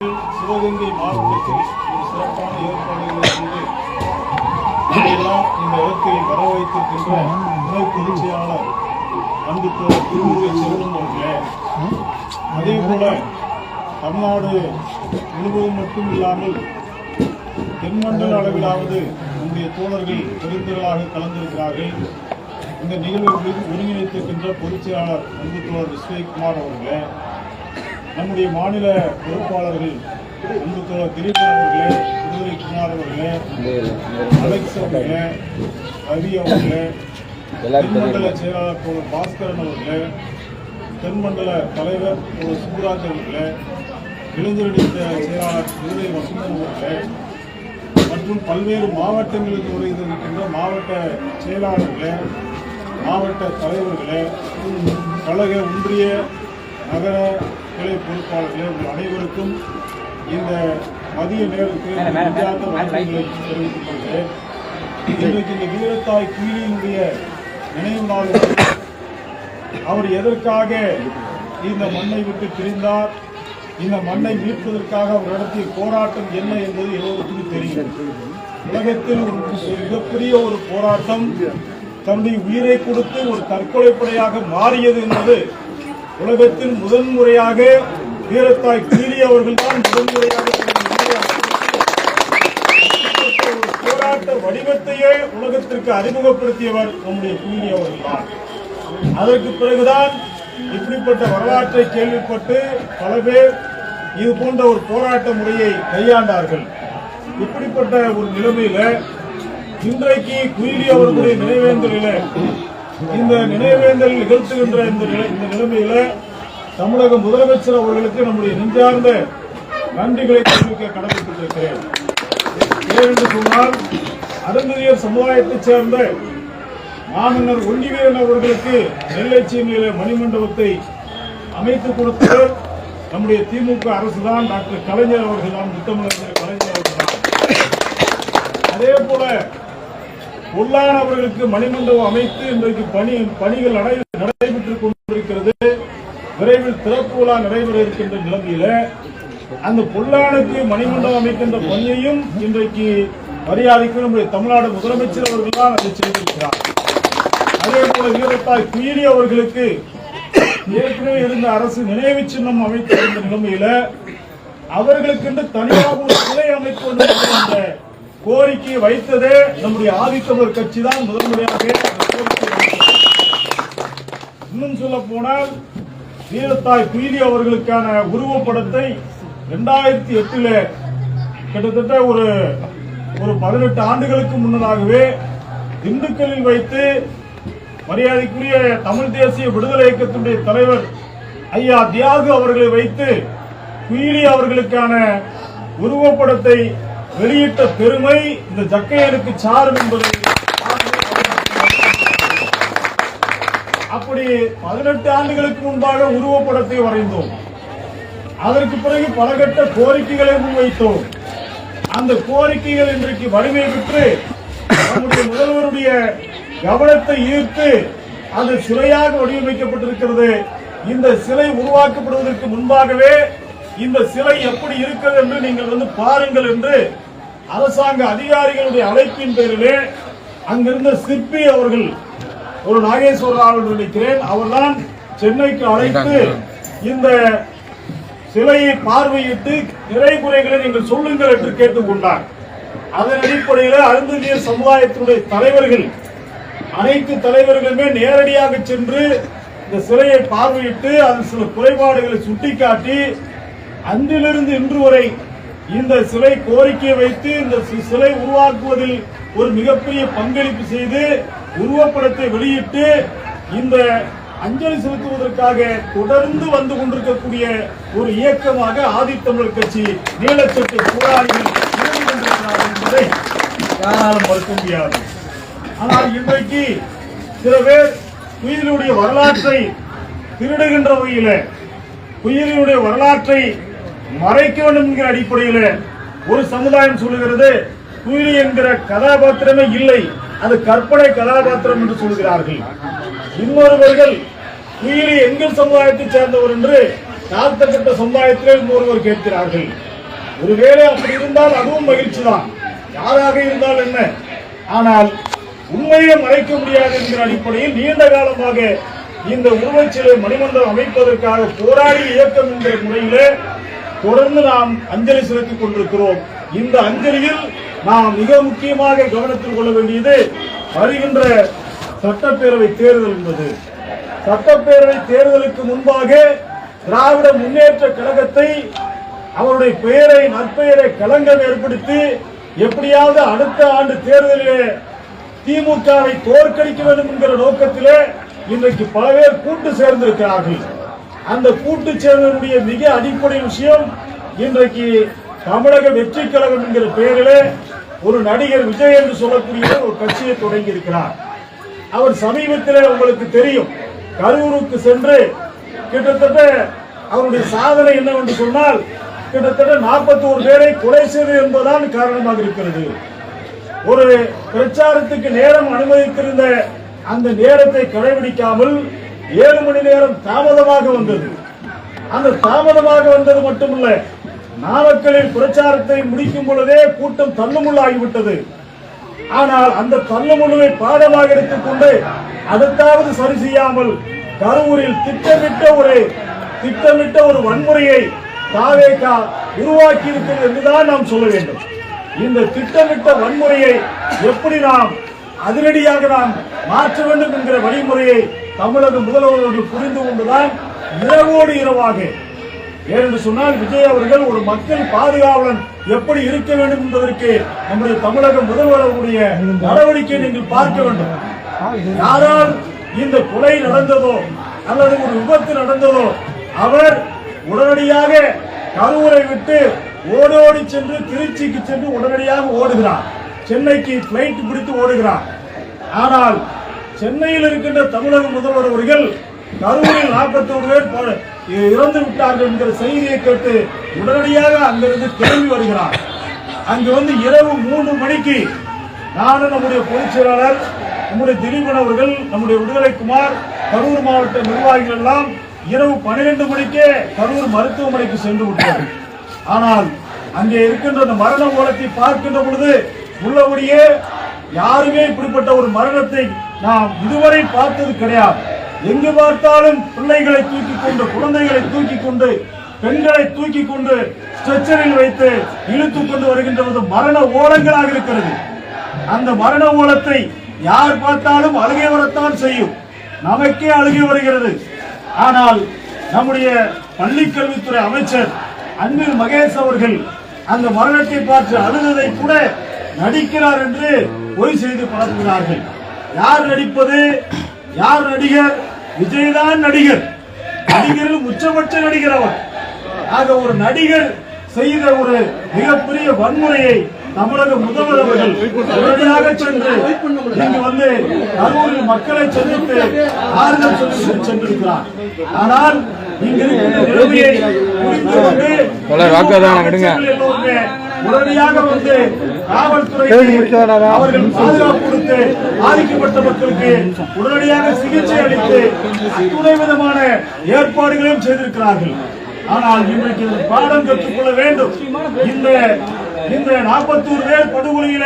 சிவகங்கை மாவட்டத்தில் ஒரு சிறப்பான ஏற்பாடுகளை செய்து இந்த இடத்தை வர வைத்திருக்கின்ற துணை பொதுச் அன்பு தோழர் திருமுருகை செல்வம் அவர்களே. அதே போல தமிழ்நாடு முழுவதும் மட்டும் இல்லாமல் தென்மண்டல அளவிலாவது நம்முடைய தோழர்கள் பெருந்திரளாக கலந்திருக்கிறார்கள். இந்த நிகழ்வுகளில் ஒருங்கிணைத்திருக்கின்ற பொதுச் செயலாளர் அன்பு தோழர் விஸ்வகுமார் அவர்களே. நம்முடைய மாநில பொறுப்பாளர்கள் அன்பு தோழர் திலீபன் அவர்களே விடுதலை குமார் அவர்களே அலெக்ஸ் அவர்களே ரவி அவர்களே தென்மண்டல செயலாளர் தோழர் பாஸ்கரன் அவர்களே தென்மண்டல தலைவர் தோழர் சுப்புராஜ் அவர்களே இளைஞரணி செயலாளர் விடுதலை வசந்தன் அவர்களே மற்றும் பல்வேறு மாவட்டங்களுக்கு உரையிருக்கின்ற மாவட்ட செயலாளர்களே மாவட்ட தலைவர்களே கழக ஒன்றிய நகர கிளை பொறுப்பாளர்களே உங்கள் அனைவருக்கும் இந்த மதிய நேரத்தில் தெரிவித்துக் கொள்கிறேன் இன்றைக்கு இந்த வீரத்தாய் குயிலினுடைய நினைவு நாள். அவர் எதற்காக இந்த மண்ணை விட்டு பிரிந்தார்? இந்த மண்ணை மீட்பதற்காக அவர் நடத்திய போராட்டம் என்ன என்பது எல்லோருக்கும் தெரியும். உலகத்தில் ஒரு மிகப்பெரிய ஒரு போராட்டம் தன்னுடைய உயிரை கொடுத்து ஒரு தற்கொலைப்படையாக மாறியது என்பது உலகத்தில் முதன்முறையாக வீரத்தாய் கீழி அவர்கள் தான் முதன்முறையாக போராட்ட வடிவத்தையே உலகத்திற்கு அறிமுகப்படுத்தியவர் நம்முடைய கூலி அவர்கள் தான். அதற்கு பிறகுதான் இப்படிப்பட்ட வரலாற்றை கேள்விப்பட்டு பல பேர் இது போன்ற ஒரு போராட்ட முறையை கையாண்டார்கள். இப்படிப்பட்ட ஒரு நிலைமையில இன்றைக்கு குயிலி அவர்களுடைய நினைவேந்தலில் இந்த நினைவேந்தல் நிகழ்த்துகின்ற இந்த நிலை- இந்த நிலைமையில தமிழக முதலமைச்சர் அவர்களுக்கு நம்முடைய நெஞ்சார்ந்த நன்றிகளை தெரிவிக்க கடமைப்பட்டிருக்கிறேன். ஏனென்று சொன்னால் அருந்ததியர் சமுதாயத்தைச் சேர்ந்த மாமன்னர் ஒண்டிவீரன் அவர்களுக்கு நெல்லை சீமையில மணிமண்டபத்தை அமைத்து கொடுத்தவர் நம்முடைய திமுக அரசுதான் டாக்டர் கலைஞர் அவர்கள் தான் முத்தமிழர் கலைஞர் அவர்கள் தான் அதே போல உள்ளானவர்களுக்கு மணிமண்டபம் அமைத்து இன்றைக்கு பணி பணிகள் நடைபெற்றுக் கொண்டிருக்கிறது. விரைவில் திறப்பு விழா நடைபெற இருக்கின்ற நிலைமையில அந்த பொல்லானுக்கு மணிமண்டபம் அமைக்கின்ற பணியையும் இன்றைக்கு மரியாதைக்கு நம்முடைய தமிழ்நாடு முதலமைச்சர் அவர்கள் தான் அதை செய்திருக்கிறார். அதே போல வீரத்தாய் குயிலி அவர்களுக்கு ஏற்கனவே இருந்த அரசு நினைவு சின்னம் அமைத்திருந்த நிலைமையில அவர்களுக்கென்று தனியாக ஒரு சிலை அமைப்பு என்ற கோரிக்கையை வைத்ததே நம்முடைய ஆதித்தமிழர் கட்சி தான் முதன்முறையாக இன்னும் சொல்ல போனால் வீரத்தாய் குயிலி அவர்களுக்கான உருவப்படத்தை இரண்டாயிரத்தி எட்டுல கிட்டத்தட்ட ஒரு ஒரு பதினெட்டு ஆண்டுகளுக்கு முன்னதாகவே திண்டுக்கல்லில் வைத்து மரியாதைக்குரிய தமிழ் தேசிய விடுதலை இயக்கத்தினுடைய தலைவர் ஐயா தியாகு அவர்களை வைத்து குயிலி அவர்களுக்கான உருவப்படத்தை வெளியிட்ட பெருமை இந்த ஜக்கையனுக்கு சாரும் என்பதை அப்படி பதினெட்டு ஆண்டுகளுக்கு முன்பாக உருவப்படத்தை வரைந்தோம். அதற்கு பிறகு பலகட்ட கோரிக்கைகளை முன்வைத்தோம். அந்த கோரிக்கைகள் இன்றைக்கு வலிமை பெற்று நம்முடைய முதல்வருடைய கவனத்தை ஈர்த்து அது சிலையாக வடிவமைக்கப்பட்டிருக்கிறது. இந்த சிலை உருவாக்கப்படுவதற்கு முன்பாகவே இந்த சிலை எப்படி இருக்கிறது என்று நீங்கள் வந்து பாருங்கள் என்று அரசாங்க அதிகாரிகளுடைய அழைப்பின் பேரிலே அங்கிருந்த சிற்பி அவர்கள் ஒரு நாகேஸ்வரர் நினைக்கிறேன் அவர்தான் சென்னைக்கு அழைத்து இந்த சிலையை பார்வையிட்டு நிறை குறைகளை நீங்கள் சொல்லுங்கள் என்று கேட்டுக்கொண்டார். அதன் அடிப்படையில் அருந்ததியர் சமுதாயத்தினுடைய தலைவர்கள் அனைத்து தலைவர்களுமே நேரடியாக சென்று இந்த சிலையை பார்வையிட்டு அதில் சில குறைபாடுகளை சுட்டிக்காட்டி அன்றிலிருந்து இன்று வரை இந்த சிலை கோரிக்கை வைத்து இந்த சி- சிலை உருவாக்குவதில் ஒரு மிகப்பெரிய பங்களிப்பு செய்து உருவப்படத்தை வெளியிட்டு இந்த அஞ்சலி செலுத்துவதற்காக தொடர்ந்து வந்து கொண்டிருக்கக்கூடிய ஒரு இயக்கமாக ஆதித்தமிழர் கட்சி நீலச்சட்டு போராளிகள் என்பதை யாராலும் மறுக்க முடியாது. ஆனால் இன்றைக்கு சில பேர் குயிலுடைய வரலாற்றை திருடுகின்ற வகையில குயிலுடைய வரலாற்றை மறைக்க வேண்டும் என்கிற அடிப்படையில் ஒரு சமுதாயம் சொல்லுகிறது குயிலி என்கிற கதாபாத்திரமே இல்லை அது கற்பனை கதாபாத்திரம் என்று சொல்கிறார்கள். இன்னொருவர்கள் குயிலி எங்கள் சமுதாயத்தைச் சேர்ந்தவர் என்று தாழ்த்தப்பட்ட சமுதாயத்தில் ஒருவர் கேட்கிறார்கள். ஒருவேளை அப்படி இருந்தால் அதுவும் மகிழ்ச்சி தான் யாராக இருந்தால் என்ன? ஆனால் உண்மையை மறைக்க முடியாது என்கிற அடிப்படையில் நீண்ட காலமாக இந்த உருவச்சிலை மணிமண்டலம் அமைப்பதற்காக போராடி இயக்கம் என்கிற முறையிலே தொடர்ந்து நாம் அஞ்சலி செலுத்திக் கொண்டிருக்கிறோம். இந்த அஞ்சலியில் நாம் மிக முக்கியமாக கவனத்தில் கொள்ள வேண்டியது வருகின்ற சட்டப்பேரவை தேர்தல் என்பது. சட்டப்பேரவை தேர்தலுக்கு முன்பாக திராவிட முன்னேற்ற கழகத்தை அவருடைய பெயரை நற்பெயரை களங்கம் ஏற்படுத்தி எப்படியாவது அடுத்த ஆண்டு தேர்தலிலே திமுகவை தோற்கடிக்க வேண்டும் என்கிற நோக்கத்திலே இன்றைக்கு பல பேர் கூட்டு சேர்ந்திருக்கிறார்கள். அந்த கூட்டு சேர்ந்தனுடைய மிக அடிப்படை விஷயம் இன்றைக்கு தமிழக வெற்றி கழகம் என்கிற பெயரிலே ஒரு நடிகர் விஜய் என்று சொல்லக்கூடிய ஒரு கட்சியை தொடங்கி இருக்கிறார் அவர் சமீபத்தில் உங்களுக்கு தெரியும் கரூருக்கு சென்று கிட்டத்தட்ட அவருடைய சாதனை என்னவென்று சொன்னால் கிட்டத்தட்ட 41 பேரை கொலை செய்தது என்பதுதான் காரணமாக இருக்கிறது. ஒரு பிரச்சாரத்துக்கு நேரம் அனுமதித்திருந்த அந்த நேரத்தை கடைபிடிக்காமல் ஏழு மணி நேரம் தாமதமாக வந்தது. அந்த தாமதமாக வந்தது மட்டுமல்ல நாமக்கலில் பிரச்சாரத்தை முடிக்கும் பொழுதே கூட்டம் தள்ளுமுள்ளாகிவிட்டது ஆனால் அந்த தள்ளுமுழுவை பாடமாக எடுத்துக்கொண்டு அடுத்தாவது சரி செய்யாமல் கரூரில் திட்டமிட்ட ஒரு திட்டமிட்ட ஒரு வன்முறையை தாவேகா உருவாக்கி இருக்கிறது என்றுதான் நாம் சொல்ல வேண்டும். இந்த திட்டமிட்ட வன்முறையை எப்படி நாம் அதிரடியாக நாம் மாற்ற வேண்டும் என்கிற வழிமுறையை தமிழக முதல்வர்கள் புரிந்து கொண்டுதான் இரவோடு இரவாக. ஏனென்று சொன்னால் விஜய் அவர்கள் ஒரு மக்கள் பாதுகாவலன் எப்படி இருக்க வேண்டும் என்பதற்கு நம்முடைய தமிழக முதல்வர் அவருடைய நடவடிக்கை நீங்கள் பார்க்க வேண்டும். யாரால் இந்த கொலை நடந்ததோ அல்லது ஒரு விபத்து நடந்ததோ அவர் உடனடியாக கரூரை விட்டு ஓடோடி சென்று திருச்சிக்கு சென்று உடனடியாக ஓடுகிறார். சென்னைக்கு பிளைட் பிடித்து ஓடுகிறார். ஆனால் சென்னையில் இருக்கின்ற தமிழக முதல்வர் அவர்கள் கரூரில் 41 பேர் இறந்து விட்டார்கள் என்கிற செய்தியை கேட்டு உடனடியாக அங்கிருந்து கிளம்பி வருகிறார். அங்கு வந்து இரவு மூன்று மணிக்கு நானும் நம்முடைய பொதுச் செயலாளர் நம்முடைய திலீபன் அவர்கள் நம்முடைய விடுதலைக்குமார் கரூர் மாவட்ட நிர்வாகிகள் எல்லாம் இரவு பனிரெண்டு மணிக்கே கரூர் மருத்துவமனைக்கு சென்று விட்டார்கள். ஆனால் அங்கே இருக்கின்ற அந்த மரண ஓலத்தை பார்க்கின்ற பொழுது உள்ளபடியே யாருமே இப்படிப்பட்ட ஒரு மரணத்தை நாம் இதுவரை பார்த்தது கிடையாது. எங்கு பார்த்தாலும் பிள்ளைகளை தூக்கி கொண்டு குழந்தைகளை தூக்கி கொண்டு பெண்களை தூக்கி கொண்டு ஸ்ட்ரெச்சரில் வைத்து இழுத்து கொண்டு வருகின்ற ஒரு மரண ஓலங்களாக இருக்கிறது. அந்த மரண ஓலத்தை யார் பார்த்தாலும் அழுகை வரத்தான் செய்யும். நமக்கே அழுகை வருகிறது. ஆனால் நம்முடைய பள்ளிக்கல்வித்துறை அமைச்சர் அன்பில் மகேஷ் அவர்கள் அந்த மரணத்தை பார்த்து அழுததை கூட நடிக்கிறார் என்று பொய் செய்து பழகுகிறார்கள் யார் நடிப்பது? யார் நடிகர்? விஜய்தான் நடிகர். நடிகரில் உச்சபட்ச நடிகர் அவர் ஆக ஒரு நடிகர் செய்த ஒரு மிகப்பெரிய வன்முறையை தமிழக முதல்வர் அவர்கள் உடனடியாக சென்று இங்கு வந்து கரூரில் மக்களை சந்தித்து ஆறுதல் சொல்லி சென்றிருக்கிறார். ஆனால் இங்கு இருக்கின்ற நிலைமையை புரிந்து கொண்டு உடனடியாக வந்து காவல்துறை அவர்கள் பாதுகாப்பு கொடுத்து பாதிக்கப்பட்ட மக்களுக்கு உடனடியாக சிகிச்சை அளித்து அத்துணை விதமான ஏற்பாடுகளையும் செய்திருக்கிறார்கள். ஆனால் இன்றைக்கு பாடம் கற்றுக்கொள்ள வேண்டும். இந்த இந்த நாற்பத்தோரு பேர் படுகொலையில